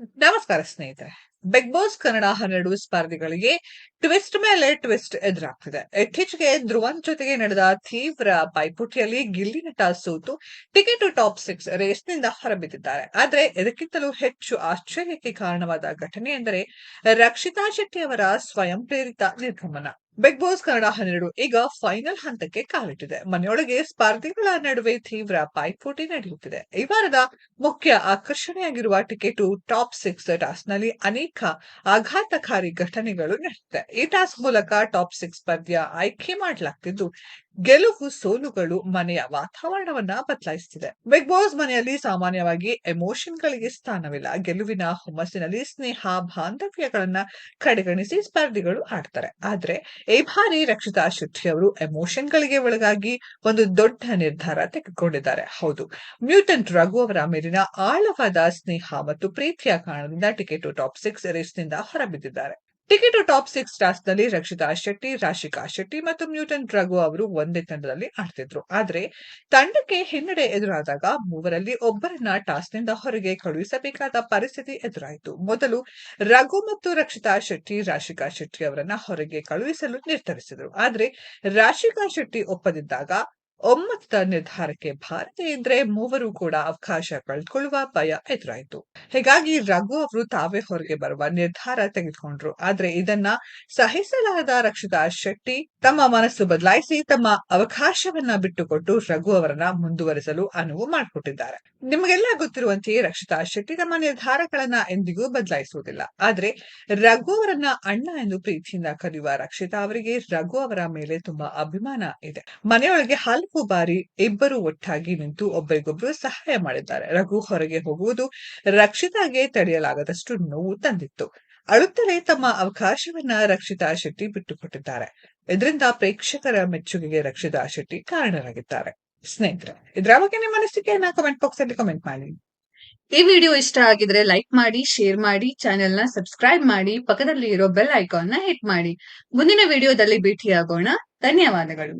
ನಮಸ್ಕಾರ ಸ್ನೇಹಿತರೆ. Big boss Kannada ಹನ್ನೆರಡು ಸ್ಪರ್ಧಿಗಳಿಗೆ ಟ್ವಿಸ್ಟ್ ಮೇಲೆ ಟ್ವಿಸ್ಟ್ ಎದುರಾಗ್ತಿದೆ. ಇತ್ತೀಚೆಗೆ ಧ್ರುವನ್ ಜೊತೆಗೆ ನಡೆದ ತೀವ್ರ ಪೈಪೋಟಿಯಲ್ಲಿ ಗಿಲ್ಲಿ ನಟ ಸೋತು ಟಿಕೆಟ್ ಟಾಪ್ ಸಿಕ್ಸ್ ರೇಸ್ನಿಂದ ಹೊರಬಿದ್ದಿದ್ದಾರೆ. ಆದ್ರೆ ಇದಕ್ಕಿಂತಲೂ ಹೆಚ್ಚು ಆಶ್ಚರ್ಯಕ್ಕೆ ಕಾರಣವಾದ ಘಟನೆ ಎಂದರೆ ರಕ್ಷಿತಾ ಶೆಟ್ಟಿ ಅವರ ಸ್ವಯಂ ಪ್ರೇರಿತ ನಿರ್ಗಮನ. ಬಿಗ್ ಬಾಸ್ ಕನ್ನಡ ಹನ್ನೆರಡು ಈಗ ಫೈನಲ್ ಹಂತಕ್ಕೆ ಕಾಲಿಟ್ಟಿದೆ. ಮನೆಯೊಳಗೆ ಸ್ಪರ್ಧಿಗಳ ನಡುವೆ ತೀವ್ರ ಪೈಪೋಟಿ ನಡೆಯುತ್ತಿದೆ. ಈ ವಾರದ ಮುಖ್ಯ ಆಕರ್ಷಣೆಯಾಗಿರುವ ಟಿಕೆಟ್ ಟಾಪ್ ಸಿಕ್ಸ್ ಟಾಸ್ನಲ್ಲಿ ಅನೇಕ ಆಘಾತಕಾರಿ ಘಟನೆಗಳು ನಡೆದಿದೆ. ಈ ಟಾಸ್ ಮೂಲಕ ಟಾಪ್ ಸಿಕ್ಸ್ ಸ್ಪರ್ಧೆಯ ಆಯ್ಕೆ ಮಾಡಲಾಗ್ತಿದ್ದು, ಗೆಲುವು ಸೋಲುಗಳು ಮನೆಯ ವಾತಾವರಣವನ್ನ ಬದಲಾಯಿಸುತ್ತಿದೆ. ಬಿಗ್ ಬಾಸ್ ಮನೆಯಲ್ಲಿ ಸಾಮಾನ್ಯವಾಗಿ ಎಮೋಷನ್ ಗಳಿಗೆ ಸ್ಥಾನವಿಲ್ಲ. ಗೆಲುವಿನ ಹುಮ್ಮಸ್ಸಿನಲ್ಲಿ ಸ್ನೇಹ, ಬಾಂಧವ್ಯಗಳನ್ನ ಕಡೆಗಣಿಸಿ ಸ್ಪರ್ಧಿಗಳು ಆಡ್ತಾರೆ. ಆದ್ರೆ ಈ ಬಾರಿ ರಕ್ಷಿತಾ ಶೆಟ್ಟಿ ಅವರು ಎಮೋಷನ್ ಗಳಿಗೆ ಒಳಗಾಗಿ ಒಂದು ದೊಡ್ಡ ನಿರ್ಧಾರ ತೆಗೆದುಕೊಂಡಿದ್ದಾರೆ ಹೌದು ಮ್ಯೂಟೆಂಟ್ ರಘು ಅವರ ಮೇಲಿನ ಆಳವಾದ ಸ್ನೇಹ ಮತ್ತು ಪ್ರೀತಿಯ ಕಾರಣದಿಂದ ಟಿಕೆಟ್ ಟಾಪ್ ಸಿಕ್ಸ್ ರೇಸ್ನಿಂದ ಹೊರಬಿದ್ದಿದ್ದಾರೆ ಟಿಕೆಟ್ ಟಾಪ್ ಸಿಕ್ಸ್ ಟಾಸ್ನಲ್ಲಿ ರಕ್ಷಿತಾ ಶೆಟ್ಟಿ, ರಾಶಿಕಾ ಶೆಟ್ಟಿ ಮತ್ತು ನ್ಯೂಟನ್ ರಘು ಅವರು ಒಂದೇ ತಂಡದಲ್ಲಿ ಆಡ್ತಿದ್ರು. ಆದ್ರೆ ತಂಡಕ್ಕೆ ಹಿನ್ನಡೆ ಎದುರಾದಾಗ ಮೂವರಲ್ಲಿ ಒಬ್ಬರನ್ನ ಟಾಸ್ನಿಂದ ಹೊರಗೆ ಕಳುಹಿಸಬೇಕಾದ ಪರಿಸ್ಥಿತಿ ಎದುರಾಯಿತು. ಮೊದಲು ರಘು ಮತ್ತು ರಕ್ಷಿತಾ ಶೆಟ್ಟಿ, ರಾಶಿಕಾ ಶೆಟ್ಟಿ ಅವರನ್ನ ಹೊರಗೆ ಕಳುಹಿಸಲು ನಿರ್ಧರಿಸಿದರು. ಆದ್ರೆ ರಾಶಿಕಾ ಶೆಟ್ಟಿ ಒಪ್ಪದಿದ್ದಾಗ ಒಮ್ಮತದ ನಿರ್ಧಾರಕ್ಕೆ ಭಾರತ ಇದ್ರೆ ಮೂವರು ಕೂಡ ಅವಕಾಶ ಕಳೆದುಕೊಳ್ಳುವ ಭಯ ಎದುರಾಯಿತು. ಹೀಗಾಗಿ ರಘು ಅವರು ತಾವೇ ಹೊರಗೆ ಬರುವ ನಿರ್ಧಾರ ತೆಗೆದುಕೊಂಡ್ರು. ಆದ್ರೆ ಇದನ್ನ ಸಹಿಸಲಾದ ರಕ್ಷಿತಾ ಶೆಟ್ಟಿ ತಮ್ಮ ಮನಸ್ಸು ಬದಲಾಯಿಸಿ ತಮ್ಮ ಅವಕಾಶವನ್ನ ಬಿಟ್ಟುಕೊಟ್ಟು ರಘು ಅವರನ್ನ ಮುಂದುವರಿಸಲು ಅನುವು ಮಾಡಿಕೊಟ್ಟಿದ್ದಾರೆ. ನಿಮಗೆಲ್ಲ ಗೊತ್ತಿರುವಂತೆಯೇ ರಕ್ಷಿತಾ ಶೆಟ್ಟಿ ತಮ್ಮ ನಿರ್ಧಾರಗಳನ್ನ ಎಂದಿಗೂ ಬದಲಾಯಿಸುವುದಿಲ್ಲ. ಆದ್ರೆ ರಘು ಅವರನ್ನ ಅಣ್ಣ ಎಂದು ಪ್ರೀತಿಯಿಂದ ಕರೆಯುವ ರಕ್ಷಿತಾ ಅವರಿಗೆ ರಘು ಅವರ ಮೇಲೆ ತುಂಬಾ ಅಭಿಮಾನ ಇದೆ. ಮನೆಯೊಳಗೆ ಹಲವು ಬಾರಿ ಇಬ್ಬರು ಒಟ್ಟಾಗಿ ನಿಂತು ಒಬ್ಬರಿಗೊಬ್ಬರು ಸಹಾಯ ಮಾಡಿದ್ದಾರೆ. ರಘು ಹೊರಗೆ ಹೋಗುವುದು ರಕ್ಷಿತಾಗೆ ತಡೆಯಲಾಗದಷ್ಟು ನೋವು ತಂದಿತ್ತು. ಅಳುತ್ತಲೇ ತಮ್ಮ ಅವಕಾಶವನ್ನ ರಕ್ಷಿತಾ ಶೆಟ್ಟಿ ಬಿಟ್ಟುಕೊಟ್ಟಿದ್ದಾರೆ. ಇದರಿಂದ ಪ್ರೇಕ್ಷಕರ ಮೆಚ್ಚುಗೆಗೆ ರಕ್ಷಿತಾ ಶೆಟ್ಟಿ ಕಾರಣರಾಗಿದ್ದಾರೆ. ಸ್ನೇಹಿತರೆ, ಇದರ ಬಗ್ಗೆ ನಿಮ್ಮ ಅನಿಸಿಕೆಯನ್ನ ಕಮೆಂಟ್ ಬಾಕ್ಸ್ ಅಲ್ಲಿ ಕಮೆಂಟ್ ಮಾಡಿ. ಈ ವಿಡಿಯೋ ಇಷ್ಟ ಆಗಿದ್ರೆ ಲೈಕ್ ಮಾಡಿ ಶೇರ್ ಮಾಡಿ ಚಾನೆಲ್ನ ಸಬ್ಸ್ಕ್ರೈಬ್ ಮಾಡಿ ಪಕ್ಕದಲ್ಲಿ ಇರೋ ಬೆಲ್ ಐಕಾನ್ನ ಹಿಟ್ ಮಾಡಿ. ಮುಂದಿನ ವಿಡಿಯೋದಲ್ಲಿ ಭೇಟಿಯಾಗೋಣ. ಧನ್ಯವಾದಗಳು.